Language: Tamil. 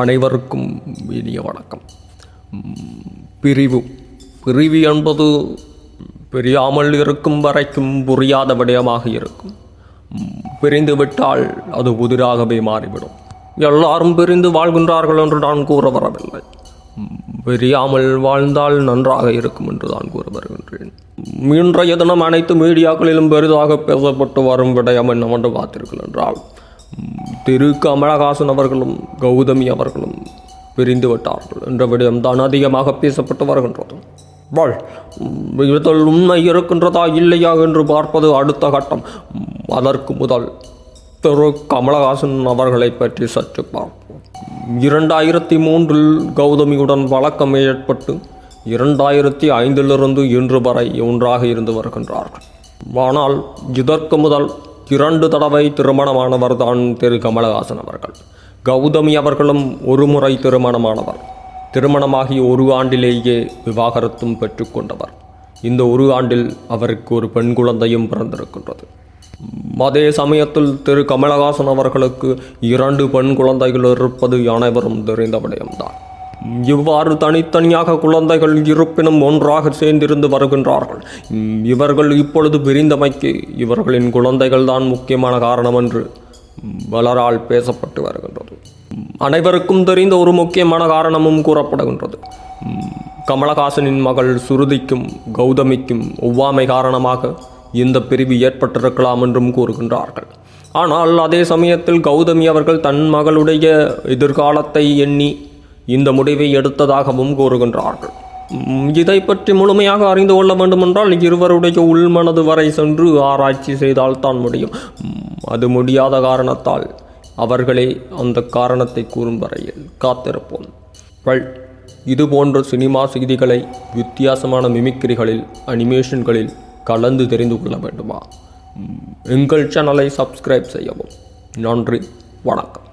அனைவருக்கும் இனிய வணக்கம். பிரிவு பிரிவு என்பது பிரியாமல் இருக்கும் வரைக்கும் புரியாத விடயமாக இருக்கும். பிரிந்துவிட்டால் பிரிந்து விட்டால் அது புதிராகவே மாறிவிடும். எல்லாரும் பிரிந்து வாழ்கின்றார்கள் என்று நான் கூற வரவில்லை. பிரியாமல் வாழ்ந்தால் நன்றாக இருக்கும் என்று தான் கூற வருகின்றேன். இன்றைய தினம் அனைத்து மீடியாக்களிலும் பெரிதாக பேசப்பட்டு வரும் விடயம் என்னவென்று பார்த்தீர்கள் என்றால் திரு கமலஹாசன் அவர்களும் கௌதமி அவர்களும் பிரிந்து விட்டார்கள் என்ற விடயம்தான் அதிகமாக பேசப்பட்டு வருகின்றது. வாழ் இதில் உண்மை இருக்கின்றதா இல்லையா என்று பார்ப்பது அடுத்த கட்டம். அதற்கு முதல் திரு கமலஹாசன் அவர்களை பற்றி சற்று பார்ப்போம். இரண்டாயிரத்தி மூன்றில் கௌதமியுடன் வழக்கம் ஏற்பட்டு இரண்டாயிரத்தி ஐந்திலிருந்து இன்று வரை ஒன்றாக இருந்து வருகின்றார்கள். ஆனால் இதற்கு முதல் இரண்டு தடவை திருமணமானவர் தான் திரு கமலஹாசன் அவர்கள். கௌதமி அவர்களும் ஒரு முறை திருமணமானவர். திருமணமாகி ஒரு ஆண்டிலேயே விவாகரத்தும் பெற்றுக்கொண்டவர் இந்த ஒரு ஆண்டில் அவருக்கு ஒரு பெண் குழந்தையும் பிறந்திருக்கின்றது. அதே சமயத்தில் திரு கமலஹாசன் அவர்களுக்கு இரண்டு பெண் குழந்தைகள் இருப்பது அனைவரும் தெரிந்த விடயம்தான். இவ்வாறு தனித்தனியாக குழந்தைகள் இருப்பினும் ஒன்றாக சேர்ந்திருந்து வருகின்றார்கள். இவர்கள் இப்பொழுது பிரிந்தமைக்கு இவர்களின் குழந்தைகள் தான் முக்கியமான காரணம் என்று பலரால் பேசப்பட்டு வருகின்றது. அனைவருக்கும் தெரிந்த ஒரு முக்கியமான காரணமும் கூறப்படுகின்றது. கமலஹாசனின் மகள் சுருதிக்கும் கௌதமிக்கும் ஒவ்வாமை காரணமாக இந்த பிரிவு ஏற்பட்டிருக்கலாம் என்றும் கூறுகின்றார்கள். ஆனால் அதே சமயத்தில் கௌதமி அவர்கள் தன் மகளுடைய எதிர்காலத்தை எண்ணி இந்த முடிவை எடுத்ததாகவும் கூறுகின்றார்கள். இதை பற்றி முழுமையாக அறிந்து கொள்ள வேண்டுமென்றால் இருவருடைய உள்மனது வரை சென்று ஆராய்ச்சி செய்தால் தான் முடியும். அது முடியாத காரணத்தால் அவர்களே அந்த காரணத்தை கூறும் வரையில் காத்திருப்போம். பல் இது போன்ற சினிமா செய்திகளை வித்தியாசமான மிமிக்ரிகளில் அனிமேஷன்களில் கலந்து தெரிந்து கொள்ள வேண்டுமா? எங்கள் சேனலை சப்ஸ்கிரைப் செய்யவும். நன்றி வணக்கம்.